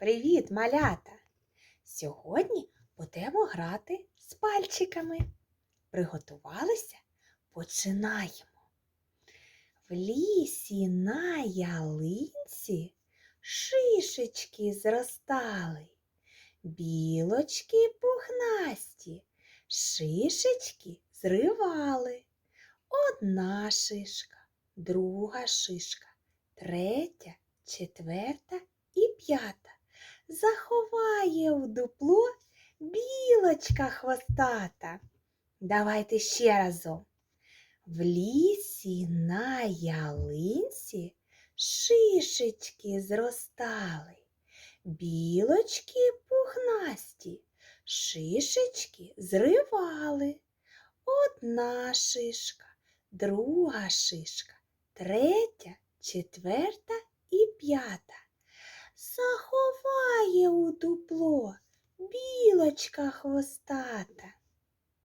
Привіт, малята! Сьогодні будемо грати з пальчиками. Приготувалися? Починаємо. В лісі на ялинці шишечки зростали, білочки пухнасті, шишечки зривали. Одна шишка, друга шишка, третя, четверта і п'ята. Заховає в дупло білочка хвостата. Давайте ще разом. В лісі на ялинці шишечки зростали, білочки пухнасті, шишечки зривали. Одна шишка, друга шишка, третя, четверта і п'ята. Заховає у дупло білочка хвостата.